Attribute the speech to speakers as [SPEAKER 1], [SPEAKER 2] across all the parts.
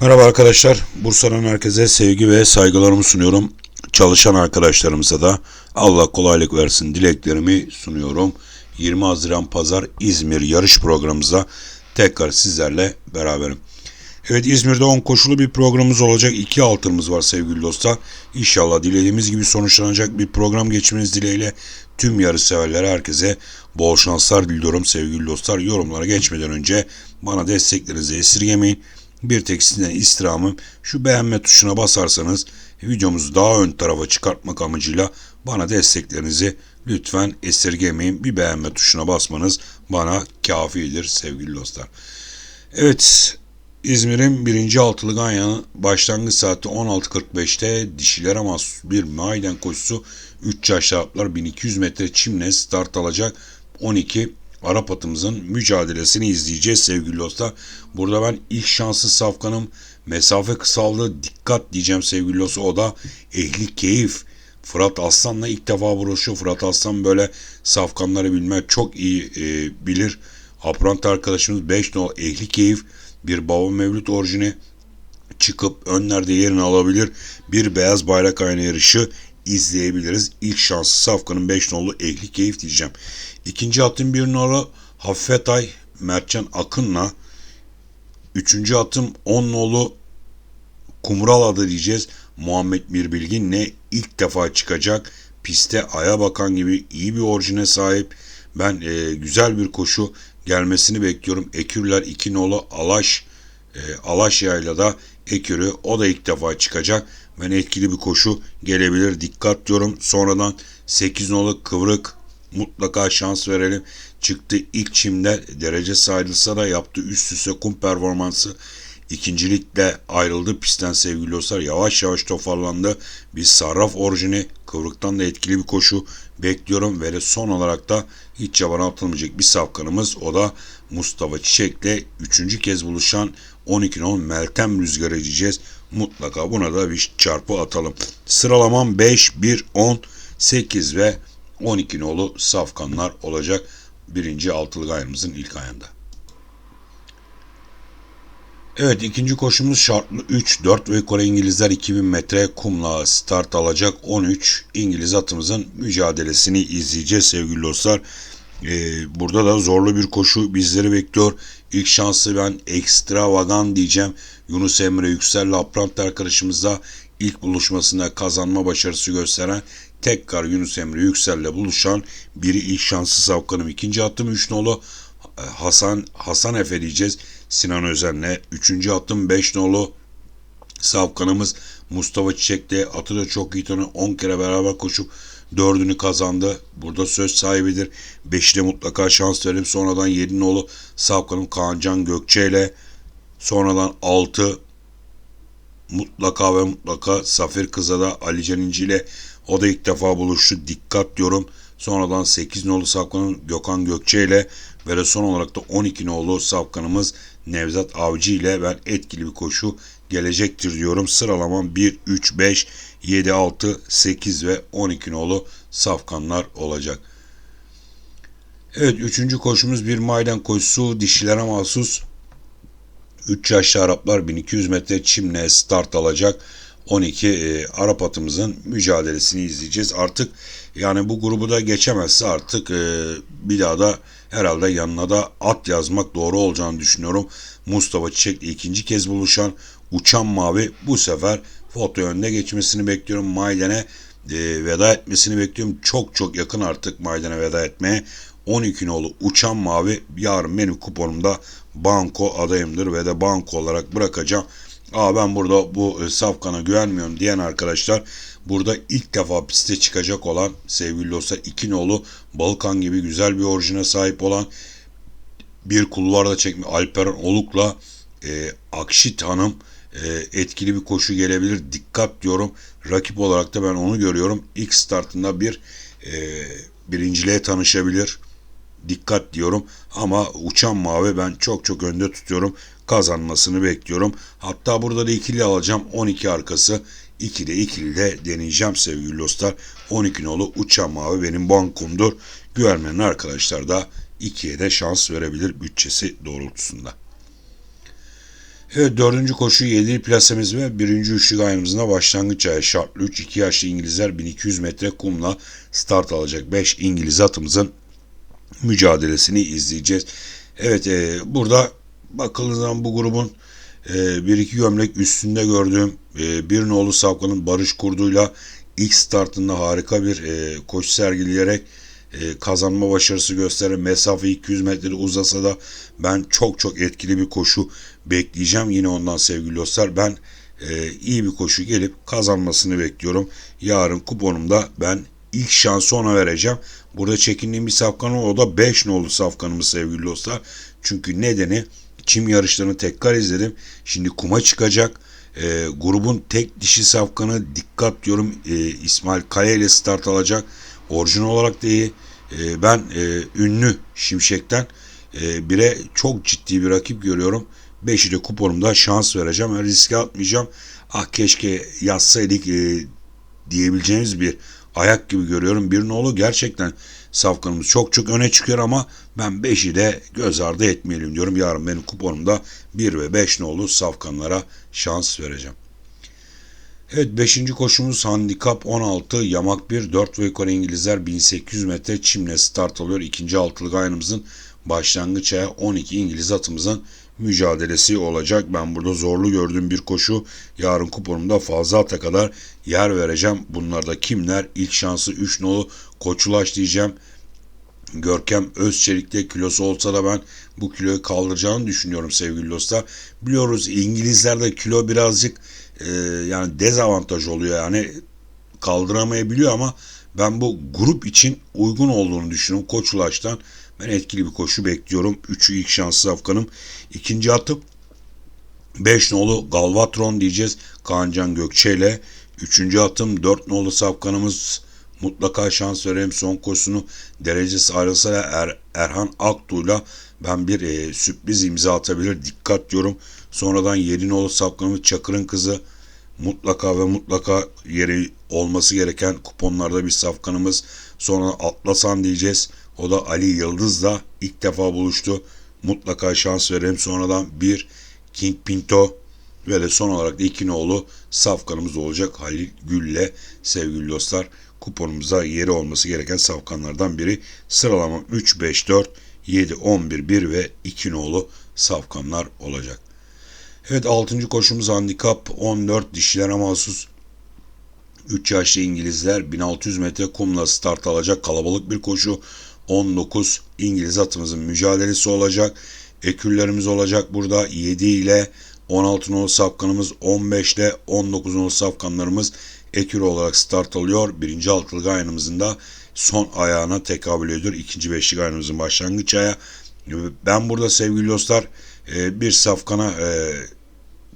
[SPEAKER 1] Merhaba arkadaşlar. Bursa'nın herkese sevgi ve saygılarımı sunuyorum. Çalışan arkadaşlarımıza da Allah kolaylık versin dileklerimi sunuyorum. 20 Haziran Pazar İzmir yarış programımızda tekrar sizlerle beraberim. Evet İzmir'de 10 koşulu bir programımız olacak. 2 altımız var sevgili dostlar. İnşallah dilediğimiz gibi sonuçlanacak bir program geçmeniz dileğiyle tüm yarış severlere herkese bol şanslar diliyorum sevgili dostlar. Yorumlara geçmeden önce bana desteklerinizi esirgemeyin. Bir tek sizden istirhamım şu beğenme tuşuna basarsanız videomuzu daha ön tarafa çıkartmak amacıyla bana desteklerinizi lütfen esirgemeyin. Bir beğenme tuşuna basmanız bana kafidir sevgili dostlar. Evet İzmir'in birinci altılı ganyanı başlangıç saati 16.45'te dişilere mahsus bir maiden koşusu 3 yaşlı atlar 1200 metre çimle start alacak 12 Arap atımızın mücadelesini izleyeceğiz sevgili dostlar. Burada ben ilk şanslı safkanım mesafe kısaldı dikkat diyeceğim sevgili dostlar. O da ehli keyif. Fırat Aslan'la ilk defa vuruşu. Fırat Aslan böyle safkanları bilmeye çok iyi e, bilir. Aprant arkadaşımız 5 no ehli keyif bir baba mevlüt orijini çıkıp önlerde yerini alabilir. Bir beyaz bayrak aynı yarışı izleyebiliriz. İlk şansı Safkan'ın 5 nolu ehli keyif diyeceğim. İkinci atım bir nolu Hafetay Mertcan Akın'la. Üçüncü atım 10 nolu Kumral adı diyeceğiz. Muhammed Mirbilgin'le ilk defa çıkacak. Piste aya bakan gibi iyi bir orijine sahip. Ben e, güzel bir koşu gelmesini bekliyorum. Ekürler 2 nolu Alaş e, Alaş da Ekürü o da ilk defa çıkacak. Ben etkili bir koşu gelebilir. Dikkat diyorum. Sonradan 8 nolu Kıvrık mutlaka şans verelim. Çıktı ilk çimde derece sayılsa da yaptı üst üste kum performansı. İkincilikle ayrıldı pistten sevgili dostlar. Yavaş yavaş toparlandı. Bir sarraf orijini kıvrıktan da etkili bir koşu bekliyorum. Ve son olarak da hiç yabana atılmayacak bir safkanımız. O da Mustafa Çiçek'le üçüncü kez buluşan 12 10 Meltem Rüzgarı diyeceğiz. Mutlaka buna da bir çarpı atalım. Sıralamam 5, 1, 10, 8 ve 12 nolu safkanlar olacak. Birinci altılı gayrımızın ilk ayında. Evet ikinci koşumuz şartlı 3, 4 ve Kore İngilizler 2000 metre kumla start alacak 13 İngiliz atımızın mücadelesini izleyeceğiz sevgili dostlar. Ee, burada da zorlu bir koşu bizleri bekliyor. İlk şansı ben ekstravagan diyeceğim. Yunus Emre Yüksel Laprant arkadaşımızla ilk buluşmasında kazanma başarısı gösteren tekrar Yunus Emre Yüksel'le buluşan biri ilk şansı savkanım. İkinci attım 3 nolu Hasan Hasan Efe diyeceğiz. Sinan Özen'le. Üçüncü attım 5 nolu Savkanımız Mustafa Çiçek'le atı da çok iyi tanı 10 kere beraber koşup dördünü kazandı. Burada söz sahibidir. Beşine mutlaka şans verelim. Sonradan 7 nolu Savkanım Kaancan Gökçe ile sonradan 6 mutlaka ve mutlaka Safir Kız'a da Ali Can İnci ile o da ilk defa buluştu. Dikkat diyorum. Sonradan 8 nolu Savkan'ın Gökhan Gökçe ile ve de son olarak da 12 nolu Savkan'ımız Nevzat Avcı ile ben etkili bir koşu gelecektir diyorum. Sıralamam 1, 3, 5, 7, 6, 8 ve 12 nolu safkanlar olacak. Evet üçüncü koşumuz bir maiden koşusu dişilere mahsus 3 yaşlı Araplar 1200 metre çimle start alacak. 12 e, Arap atımızın mücadelesini izleyeceğiz. Artık yani bu grubu da geçemezse artık e, bir daha da herhalde yanına da at yazmak doğru olacağını düşünüyorum. Mustafa Çiçek ikinci kez buluşan Uçan Mavi bu sefer foto önüne geçmesini bekliyorum. Maiden'e e, veda etmesini bekliyorum. Çok çok yakın artık Maiden'e veda etmeye. 12 nolu Uçan Mavi yarın benim kuponumda banko adayımdır ve de banko olarak bırakacağım. Aa ben burada bu e, safkana güvenmiyorum diyen arkadaşlar burada ilk defa piste çıkacak olan sevgili dostlar iki Balkan gibi güzel bir orijine sahip olan bir kulvarda çekme Alperen Oluk'la e, Akşit Hanım e, etkili bir koşu gelebilir. Dikkat diyorum. Rakip olarak da ben onu görüyorum. İlk startında bir e, birinciliğe tanışabilir. Dikkat diyorum. Ama uçan mavi ben çok çok önde tutuyorum. Kazanmasını bekliyorum. Hatta burada da ikili alacağım. 12 arkası. 2'de ikili de deneyeceğim sevgili dostlar. 12 nolu uçan mavi benim bankumdur. Güvenmenin arkadaşlar da 2'ye de şans verebilir bütçesi doğrultusunda. Evet dördüncü koşu 7 plasemiz ve birinci üçlü gayrımızda başlangıç ayı şartlı 3 2 yaşlı İngilizler 1200 metre kumla start alacak 5 İngiliz atımızın mücadelesini izleyeceğiz. Evet e, burada bakıldığı zaman bu grubun e, bir iki gömlek üstünde gördüğüm e, bir nolu Savkan'ın Barış Kurdu'yla ilk startında harika bir e, koşu sergileyerek e, kazanma başarısı gösteren mesafe 200 metre uzasa da ben çok çok etkili bir koşu bekleyeceğim. Yine ondan sevgili dostlar ben e, iyi bir koşu gelip kazanmasını bekliyorum. Yarın kuponumda ben ilk şansı ona vereceğim. Burada çekindiğim bir safkan o da 5 nolu safkanımız sevgili dostlar. Çünkü nedeni çim yarışlarını tekrar izledim. Şimdi kuma çıkacak. E, grubun tek dişi safkanı dikkat diyorum e, İsmail Kaya ile start alacak. Orijinal olarak da iyi. E, ben e, ünlü Şimşek'ten e, bire çok ciddi bir rakip görüyorum. 5'i de kuponumda şans vereceğim. Riske atmayacağım. Ah keşke yazsaydık e, diyebileceğimiz bir ayak gibi görüyorum. Bir nolu gerçekten safkanımız çok çok öne çıkıyor ama ben 5'i de göz ardı etmeyelim diyorum. Yarın benim kuponumda 1 ve 5 nolu safkanlara şans vereceğim. Evet 5. koşumuz handikap 16 yamak 1 4 ve yukarı İngilizler 1800 metre çimle start alıyor. İkinci altılı gayrımızın başlangıç aya 12 İngiliz atımızın mücadelesi olacak. Ben burada zorlu gördüğüm bir koşu. Yarın kuponumda fazla ata kadar yer vereceğim. Bunlarda kimler? İlk şansı 3 nolu Koçulaş diyeceğim. Görkem Özçelik'te kilosu olsa da ben bu kiloyu kaldıracağını düşünüyorum sevgili dostlar. Biliyoruz İngilizlerde kilo birazcık e, yani dezavantaj oluyor yani kaldıramayabiliyor ama ben bu grup için uygun olduğunu düşünüyorum. Koç Ulaş'tan ben etkili bir koşu bekliyorum. Üçü ilk şanslı Afgan'ım. İkinci atım 5 nolu Galvatron diyeceğiz. Kaancan Gökçe ile. Üçüncü atım 4 nolu Safkan'ımız mutlaka şans vereyim. Son koşusunu derecesi ayrılsa da er, Erhan Aktu'yla ben bir e, sürpriz imza atabilir. Dikkat diyorum. Sonradan 7 nolu Safkan'ımız Çakır'ın kızı mutlaka ve mutlaka yeri olması gereken kuponlarda bir safkanımız. Sonra Atlasan diyeceğiz. O da Ali Yıldız'la ilk defa buluştu. Mutlaka şans verelim. Sonradan bir King Pinto ve de son olarak da iki nolu safkanımız olacak Halil Gül'le sevgili dostlar. Kuponumuzda yeri olması gereken safkanlardan biri. Sıralama 3, 5, 4, 7, 11, 1 ve 2 nolu safkanlar olacak. Evet 6. koşumuz handikap 14 dişilere mahsus 3 yaşlı İngilizler 1600 metre kumla start alacak kalabalık bir koşu. 19 İngiliz atımızın mücadelesi olacak. Eküllerimiz olacak burada 7 ile 16 nolu safkanımız 15 ile 19 nolu safkanlarımız ekür olarak start alıyor. Birinci altılı ayağımızın da son ayağına tekabül ediyor. İkinci beşlik ayağımızın başlangıç ayağı. Ben burada sevgili dostlar e, bir safkana e,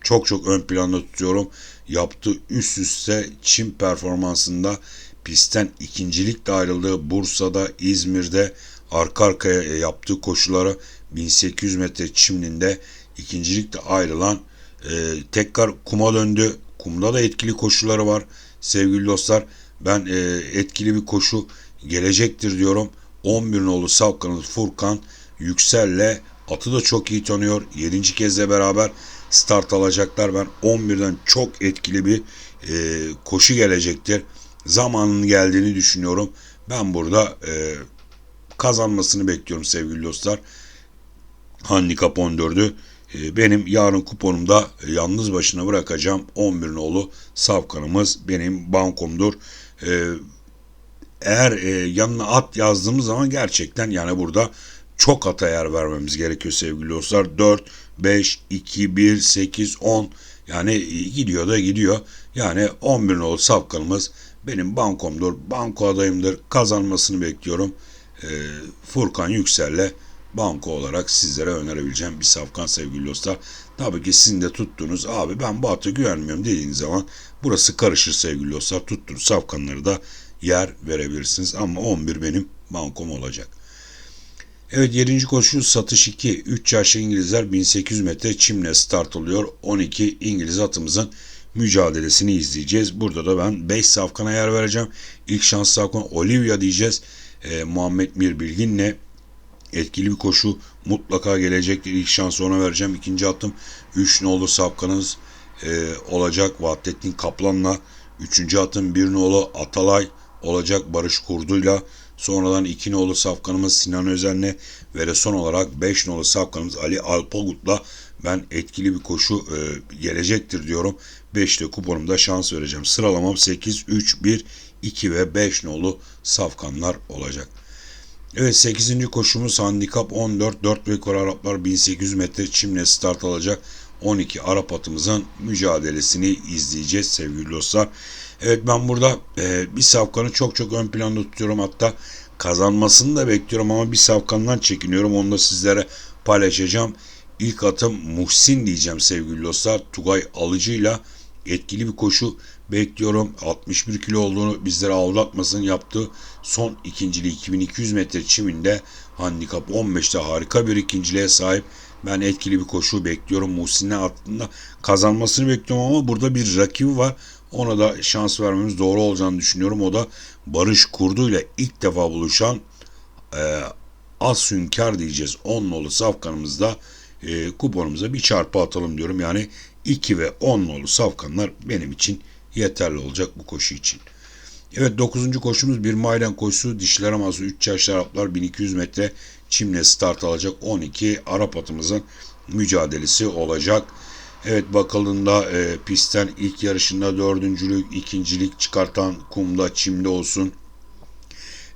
[SPEAKER 1] çok çok ön planda tutuyorum. Yaptığı üst üste çim performansında pistten ikincilikle ayrıldığı Bursa'da, İzmir'de arka arkaya yaptığı koşuları 1800 metre çimlinde ikincilikle ayrılan e, tekrar kuma döndü. Kumda da etkili koşuları var. Sevgili dostlar ben e, etkili bir koşu gelecektir diyorum. 11 nolu Savkan'ın Furkan Yüksel'le atı da çok iyi tanıyor. 7. kezde beraber start alacaklar. Ben 11'den çok etkili bir e, koşu gelecektir. Zamanın geldiğini düşünüyorum. Ben burada e, kazanmasını bekliyorum sevgili dostlar. Handikap 14'ü e, benim yarın kuponumda e, yalnız başına bırakacağım 11 nolu savkanımız benim bankomdur. E, eğer e, yanına at yazdığımız zaman gerçekten yani burada çok ata yer vermemiz gerekiyor sevgili dostlar. 4, 5, 2, 1, 8, 10 yani gidiyor da gidiyor. Yani 11 nolu safkanımız benim bankomdur. Banko adayımdır. Kazanmasını bekliyorum. Ee, Furkan Yüksel'le banko olarak sizlere önerebileceğim bir safkan sevgili dostlar. Tabii ki sizin de tuttuğunuz abi ben bu ata güvenmiyorum dediğiniz zaman burası karışır sevgili dostlar. Tuttuğunuz safkanları da yer verebilirsiniz. Ama 11 benim bankom olacak. Evet 7. koşu satış 2. 3 yaşlı İngilizler 1800 metre çimle start oluyor. 12 İngiliz atımızın mücadelesini izleyeceğiz. Burada da ben 5 safkana yer vereceğim. İlk şans safkan Olivia diyeceğiz. E, Muhammed Mir Bilgin'le etkili bir koşu mutlaka gelecektir. İlk şansı ona vereceğim. İkinci attım 3 nolu sapkanız e, olacak Vahdettin Kaplan'la. Üçüncü atım bir nolu Atalay olacak Barış Kurdu'yla. Sonradan iki nolu safkanımız Sinan Özen'le ve de son olarak 5 nolu safkanımız Ali Alpagut'la ben etkili bir koşu e, gelecektir diyorum. 5'te kuponumda şans vereceğim. Sıralamam 8, 3, 1, 2 ve 5 nolu safkanlar olacak. Evet 8. koşumuz handikap 14. 4 rekor Araplar 1800 metre çimle start alacak. 12 Arap atımızın mücadelesini izleyeceğiz sevgili dostlar. Evet ben burada e, bir safkanı çok çok ön planda tutuyorum. Hatta kazanmasını da bekliyorum ama bir safkandan çekiniyorum. Onu da sizlere paylaşacağım. İlk atım Muhsin diyeceğim sevgili dostlar. Tugay Alıcı'yla etkili bir koşu bekliyorum. 61 kilo olduğunu bizlere aldatmasın yaptığı son ikinciliği 2200 metre çiminde handikap 15'te harika bir ikinciliğe sahip. Ben etkili bir koşu bekliyorum. Muhsin'e attığında kazanmasını bekliyorum ama burada bir rakibi var. Ona da şans vermemiz doğru olacağını düşünüyorum. O da Barış Kurdu ile ilk defa buluşan e, Az diyeceğiz. 10 nolu safkanımızda e, kuponumuza bir çarpı atalım diyorum. Yani 2 ve 10 nolu safkanlar benim için yeterli olacak bu koşu için. Evet 9. koşumuz bir maydan koşusu. Dişler aması 3 yaşlı Araplar 1200 metre çimle start alacak 12 Arap atımızın mücadelesi olacak. Evet bakıldığında e, pistten ilk yarışında dördüncülük, ikincilik çıkartan kumda, çimde olsun.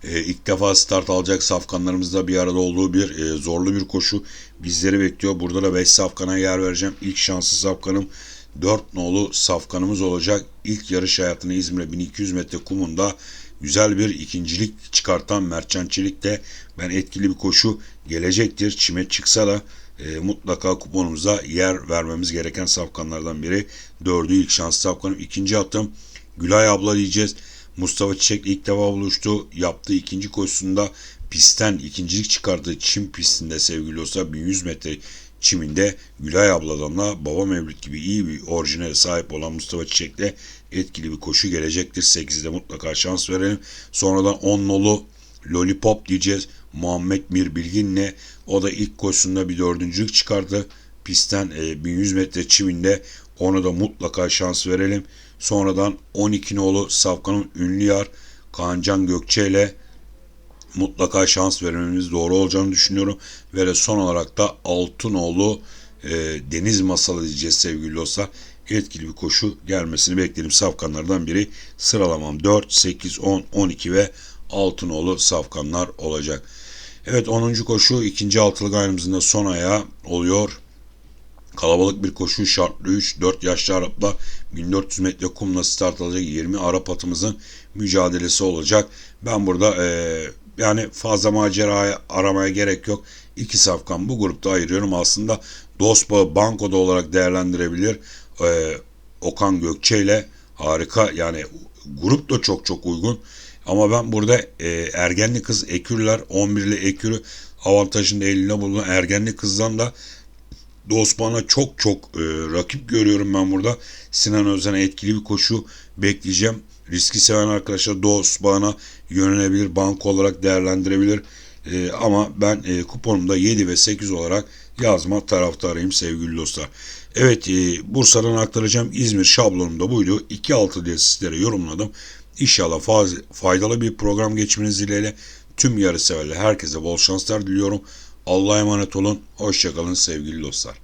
[SPEAKER 1] E, ilk defa start alacak safkanlarımızla bir arada olduğu bir e, zorlu bir koşu bizleri bekliyor. Burada da 5 safkana yer vereceğim. İlk şanslı safkanım 4 nolu safkanımız olacak. İlk yarış hayatını İzmir'e 1200 metre kumunda güzel bir ikincilik çıkartan Mertcan Çelik de ben etkili bir koşu gelecektir. Çime çıksa da e, mutlaka kuponumuza yer vermemiz gereken safkanlardan biri. Dördü ilk şans safkanım. İkinci attım. Gülay abla diyeceğiz. Mustafa Çiçek ilk defa buluştu. Yaptığı ikinci koşusunda pistten ikincilik çıkardığı çim pistinde sevgili olsa 1100 metre çiminde Gülay abladanla Baba Mevlüt gibi iyi bir orijinale sahip olan Mustafa Çiçek'le etkili bir koşu gelecektir. 8'de mutlaka şans verelim. Sonradan 10 nolu Lollipop diyeceğiz. Muhammed Mir Bilgin'le o da ilk koşusunda bir dördüncülük çıkardı. Pistten e, 1100 metre çiminde ona da mutlaka şans verelim. Sonradan 12 nolu Safkan'ın ünlü yar Kaancan Gökçe ile mutlaka şans vermemiz doğru olacağını düşünüyorum. Ve son olarak da Altınoğlu e, Deniz Masalı diyeceğiz sevgili dostlar. Etkili bir koşu gelmesini bekledim. Safkanlardan biri sıralamam 4, 8, 10, 12 ve Altınoğlu safkanlar olacak. Evet 10. koşu ikinci altılı ayrımımızın da son ayağı oluyor. Kalabalık bir koşu şartlı 3 4 yaşlı Arap'la 1400 metre kumla start alacak 20 Arap atımızın mücadelesi olacak. Ben burada e, yani fazla macera aramaya gerek yok. İki safkan bu grupta ayırıyorum. Aslında dost bağı bankoda olarak değerlendirebilir. E, Okan Gökçe ile harika yani grup da çok çok uygun. Ama ben burada e, ergenli kız Ekürler 11'li Ekür'ü avantajında eline bulunan ergenli kızdan da Dostman'a çok çok e, rakip görüyorum ben burada. Sinan Özen'e etkili bir koşu bekleyeceğim. Riski seven arkadaşlar Dostman'a yönelebilir, bank olarak değerlendirebilir. E, ama ben e, kuponumda 7 ve 8 olarak yazma taraftarıyım sevgili dostlar. Evet e, Bursa'dan aktaracağım İzmir şablonum da buydu. 2-6 diye sizlere yorumladım. İnşallah faydalı bir program geçmeniz dileğiyle tüm yarı severler herkese bol şanslar diliyorum. Allah'a emanet olun. Hoşçakalın sevgili dostlar.